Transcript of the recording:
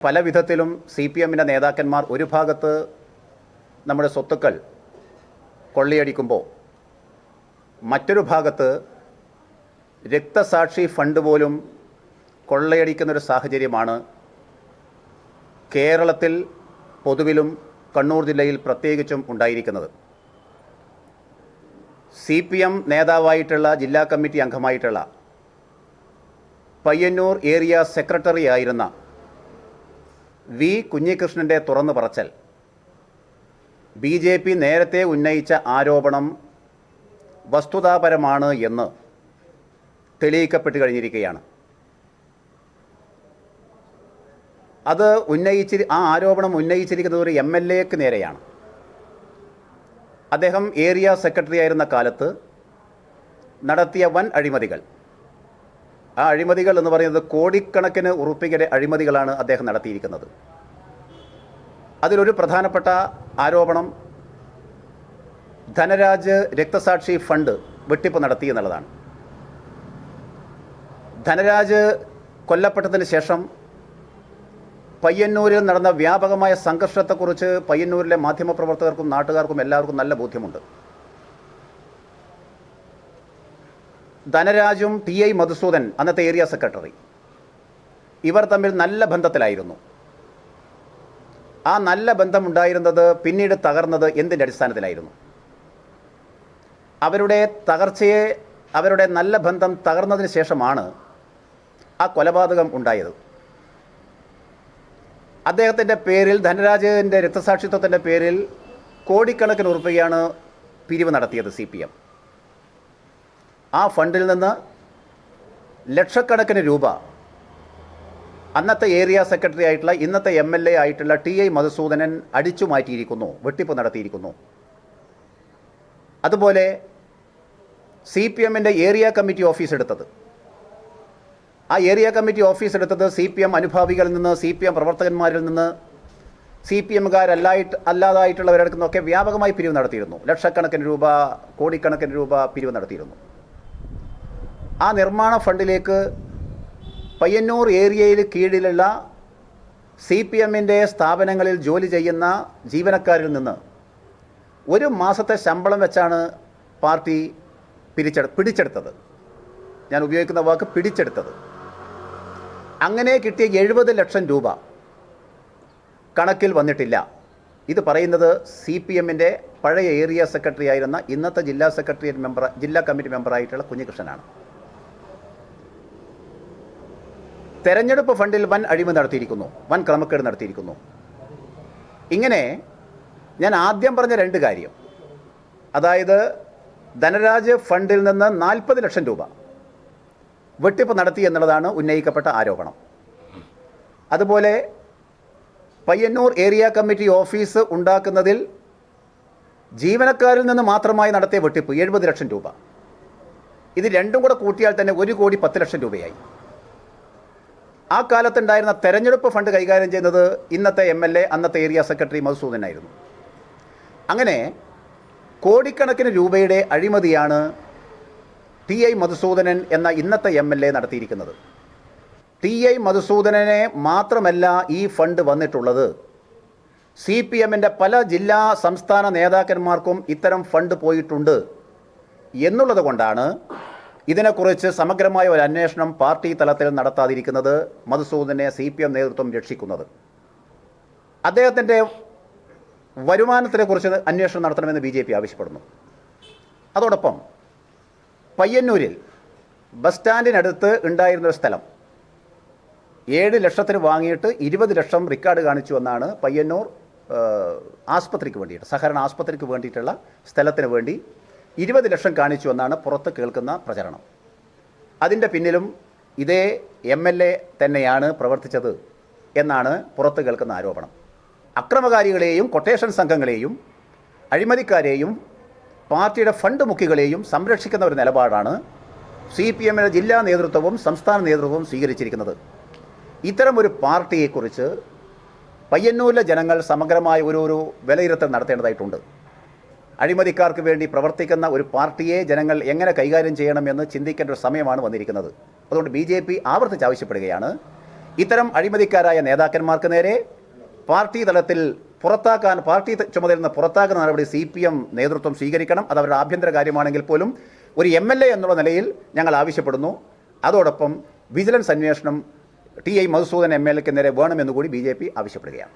പല വിധത്തിലും C P എമ്മിന്റെ നേതാക്കന്മാർ ഒരു ഭാഗത്ത് നമ്മുടെ സ്വത്തുക്കൾ കൊള്ളയടിക്കുമ്പോൾ മറ്റൊരു ഭാഗത്ത് രക്തസാക്ഷി ഫണ്ട് പോലും കൊള്ളയടിക്കുന്നൊരു സാഹചര്യമാണ് കേരളത്തിൽ പൊതുവിലും കണ്ണൂർ ജില്ലയിൽ പ്രത്യേകിച്ചും ഉണ്ടായിരിക്കുന്നത്. സി പി എം നേതാവായിട്ടുള്ള ജില്ലാ കമ്മിറ്റി അംഗമായിട്ടുള്ള പയ്യന്നൂർ ഏരിയ സെക്രട്ടറി ആയിരുന്ന വി കുഞ്ഞികൃഷ്ണന്റെ തുറന്നു പറച്ചൽ. ബി ജെ പി നേരത്തെ ഉന്നയിച്ച ആരോപണം വസ്തുതാപരമാണ് എന്ന് തെളിയിക്കപ്പെട്ട് കഴിഞ്ഞിരിക്കുകയാണ്. അത് ഉന്നയിച്ചി ആ ആരോപണം ഉന്നയിച്ചിരിക്കുന്നത് ഒരു എം എൽ എക്ക് നേരെയാണ്. അദ്ദേഹം ഏരിയ സെക്രട്ടറി ആയിരുന്ന കാലത്ത് നടത്തിയ വൻ അഴിമതികൾ. ആ അഴിമതികൾ എന്ന് പറയുന്നത് കോടിക്കണക്കിന് ഉറുപ്പികയുടെ അഴിമതികളാണ് അദ്ദേഹം നടത്തിയിരിക്കുന്നത്. അതിലൊരു പ്രധാനപ്പെട്ട ആരോപണം ധനരാജ് രക്തസാക്ഷി ഫണ്ട് വെട്ടിപ്പ് നടത്തി എന്നുള്ളതാണ്. ധനരാജ് കൊല്ലപ്പെട്ടതിന് ശേഷം പയ്യന്നൂരിൽ നടന്ന വ്യാപകമായ സംഘർഷത്തെക്കുറിച്ച് പയ്യന്നൂരിലെ മാധ്യമപ്രവർത്തകർക്കും നാട്ടുകാർക്കും എല്ലാവർക്കും നല്ല ബോധ്യമുണ്ട്. ധനരാജും ടി ഐ മധുസൂദൻ അന്നത്തെ ഏരിയ സെക്രട്ടറി. ഇവർ തമ്മിൽ നല്ല ബന്ധത്തിലായിരുന്നു. ആ നല്ല ബന്ധമുണ്ടായിരുന്നത് പിന്നീട് തകർന്നത് എന്തിന്റെ അടിസ്ഥാനത്തിലായിരുന്നു? അവരുടെ തകർച്ചയെ അവരുടെ നല്ല ബന്ധം തകർന്നതിന് ശേഷമാണ് ആ കൊലപാതകം ഉണ്ടായത്. അദ്ദേഹത്തിന്റെ പേരിൽ ധനരാജന്റെ രക്തസാക്ഷിത്വത്തിന്റെ പേരിൽ കോടിക്കണക്കിന് ഉറുപ്പികയാണ് പിരിവ് നടത്തിയത് സി പി എം. ആ ഫണ്ടിൽ നിന്ന് ലക്ഷക്കണക്കിന് രൂപ അന്നത്തെ ഏരിയ സെക്രട്ടറി ആയിട്ടുള്ള ഇന്നത്തെ എം എൽ എ ആയിട്ടുള്ള ടി ഐ മധുസൂദനൻ അടിച്ചു മാറ്റിയിരിക്കുന്നു വെട്ടിപ്പ് നടത്തിയിരിക്കുന്നു. അതുപോലെ സി പി എമ്മിന്റെ ഏരിയ കമ്മിറ്റി ഓഫീസ് എടുത്തത്. ആ ഏരിയ കമ്മിറ്റി ഓഫീസ് എടുത്തത് സി പി എം അനുഭാവികളിൽ നിന്ന് സി പി എം പ്രവർത്തകന്മാരിൽ നിന്ന് സി പി എമ്മുകാരല്ലായിട്ട് അല്ലാതായിട്ടുള്ളവരടുക്കുന്നൊക്കെ വ്യാപകമായി പിരിവ് നടത്തിയിരുന്നു. ലക്ഷക്കണക്കിന് രൂപ കോടിക്കണക്കിന് രൂപ പിരിവ് നടത്തിയിരുന്നു. ആ നിർമ്മാണ ഫണ്ടിലേക്ക് പയ്യന്നൂർ ഏരിയയിൽ കീഴിലുള്ള സി പി എമ്മിന്റെ സ്ഥാപനങ്ങളിൽ ജോലി ചെയ്യുന്ന ജീവനക്കാരിൽ നിന്ന് ഒരു മാസത്തെ ശമ്പളം വെച്ചാണ് പാർട്ടി പിരിച്ചെടു പിടിച്ചെടുത്തത്. ഞാൻ ഉപയോഗിക്കുന്ന വാക്ക് പിടിച്ചെടുത്തത്. അങ്ങനെ കിട്ടിയ എഴുപത് ലക്ഷം രൂപ കണക്കിൽ വന്നിട്ടില്ല. ഇത് പറയുന്നത് സി പി എമ്മിന്റെ പഴയ ഏരിയ സെക്രട്ടറി ആയിരുന്ന ഇന്നത്തെ ജില്ലാ സെക്രട്ടേറിയറ്റ് മെമ്പർ ജില്ലാ കമ്മിറ്റി മെമ്പറായിട്ടുള്ള കുഞ്ഞികൃഷ്ണനാണ്. തെരഞ്ഞെടുപ്പ് ഫണ്ടിൽ വൻ അഴിമതി നടത്തിയിരിക്കുന്നു വൻ ക്രമക്കേട് നടത്തിയിരിക്കുന്നു. ഇങ്ങനെ ഞാൻ ആദ്യം പറഞ്ഞ രണ്ട് കാര്യം. അതായത് ധനരാജ് ഫണ്ടിൽ നിന്ന് നാൽപ്പത് ലക്ഷം രൂപ വെട്ടിപ്പ് നടത്തി എന്നുള്ളതാണ് ഉന്നയിക്കപ്പെട്ട ആരോപണം. അതുപോലെ പയ്യന്നൂർ ഏരിയ കമ്മിറ്റി ഓഫീസ് ഉണ്ടാക്കുന്നതിൽ ജീവനക്കാരിൽ നിന്ന് മാത്രമായി നടത്തിയ വെട്ടിപ്പ് എഴുപത് ലക്ഷം രൂപ. ഇത് രണ്ടും കൂടെ കൂട്ടിയാൽ തന്നെ ഒരു കോടി പത്ത് ലക്ഷം രൂപയായി. ആ കാലത്തുണ്ടായിരുന്ന തെരഞ്ഞെടുപ്പ് ഫണ്ട് കൈകാര്യം ചെയ്യുന്നത് ഇന്നത്തെ എം എൽ എ അന്നത്തെ ഏരിയ സെക്രട്ടറി മധുസൂദനായിരുന്നു അങ്ങനെ കോടിക്കണക്കിന് രൂപയുടെ അഴിമതിയാണ് ടി ഐ മധുസൂദനൻ എന്ന ഇന്നത്തെ എം എൽ എ നടത്തിയിരിക്കുന്നത്. ടി ഐ മധുസൂദനനെ മാത്രമല്ല ഈ ഫണ്ട് വന്നിട്ടുള്ളത്. സി പി എമ്മിന്റെ പല ജില്ലാ സംസ്ഥാന നേതാക്കന്മാർക്കും ഇത്തരം ഫണ്ട് പോയിട്ടുണ്ട് എന്നുള്ളത് കൊണ്ടാണ് ഇതിനെക്കുറിച്ച് സമഗ്രമായ ഒരു അന്വേഷണം പാർട്ടി തലത്തിൽ നടത്താതിരിക്കുന്നത് മധുസൂദനെ സി പി എം നേതൃത്വം രക്ഷിക്കുന്നത്. അദ്ദേഹത്തിന്റെ വരുമാനത്തിനെക്കുറിച്ച് അന്വേഷണം നടത്തണമെന്ന് ബി ജെ പി ആവശ്യപ്പെടുന്നു. അതോടൊപ്പം പയ്യന്നൂരിൽ ബസ് സ്റ്റാൻഡിനടുത്ത് ഉണ്ടായിരുന്നൊരു സ്ഥലം ഏഴ് ലക്ഷത്തിന് വാങ്ങിയിട്ട് ഇരുപത് ലക്ഷം റിക്കാർഡ് കാണിച്ചു എന്നാണ് പയ്യന്നൂർ ആസ്പത്രിക്ക് വേണ്ടിയിട്ട് സഹകരണ ആസ്പത്രിക്ക് വേണ്ടിയിട്ടുള്ള സ്ഥലത്തിന് വേണ്ടി ഇരുപത് ലക്ഷം കാണിച്ചു എന്നാണ് പുറത്ത് കേൾക്കുന്ന പ്രചരണം. അതിന്റെ പിന്നിലും ഇതേ എം എൽ എ തന്നെയാണ് പ്രവർത്തിച്ചത് എന്നാണ് പുറത്ത് കേൾക്കുന്ന ആരോപണം. അക്രമകാരികളെയും കൊട്ടേഷൻ സംഘങ്ങളെയും അഴിമതിക്കാരെയും പാർട്ടിയുടെ ഫണ്ട് മുക്കികളെയും സംരക്ഷിക്കുന്ന ഒരു നിലപാടാണ് സി പി എമ്മിന്റെ ജില്ലാ നേതൃത്വവും സംസ്ഥാന നേതൃത്വവും സ്വീകരിച്ചിരിക്കുന്നത്. ഇത്തരം ഒരു പാർട്ടിയെക്കുറിച്ച് പയ്യന്നൂരിലെ ജനങ്ങൾ സമഗ്രമായ ഒരു ഒരു വിലയിരുത്തൽ നടത്തേണ്ടതായിട്ടുണ്ട്. അഴിമതിക്കാർക്ക് വേണ്ടി പ്രവർത്തിക്കുന്ന ഒരു പാർട്ടിയെ ജനങ്ങൾ എങ്ങനെ കൈകാര്യം ചെയ്യണമെന്ന് ചിന്തിക്കേണ്ട ഒരു സമയമാണ് വന്നിരിക്കുന്നത്. അതുകൊണ്ട് ബി ജെ പി ആവർത്തിച്ച് ആവശ്യപ്പെടുകയാണ്. ഇത്തരം അഴിമതിക്കാരായ നേതാക്കന്മാർക്ക് നേരെ പാർട്ടി തലത്തിൽ പുറത്താക്കാൻ പാർട്ടി ചുമതല നിന്ന് പുറത്താക്കുന്ന നടപടി സി പി എം നേതൃത്വം സ്വീകരിക്കണം. അത് അവരുടെ ആഭ്യന്തര കാര്യമാണെങ്കിൽ പോലും ഒരു എം എൽ എ എന്നുള്ള നിലയിൽ ഞങ്ങൾ ആവശ്യപ്പെടുന്നു. അതോടൊപ്പം വിജിലൻസ് അന്വേഷണം T I Madhusudan M L എക്ക് നേരെ വേണമെന്നുകൂടി ബി ജെ പി ആവശ്യപ്പെടുകയാണ്.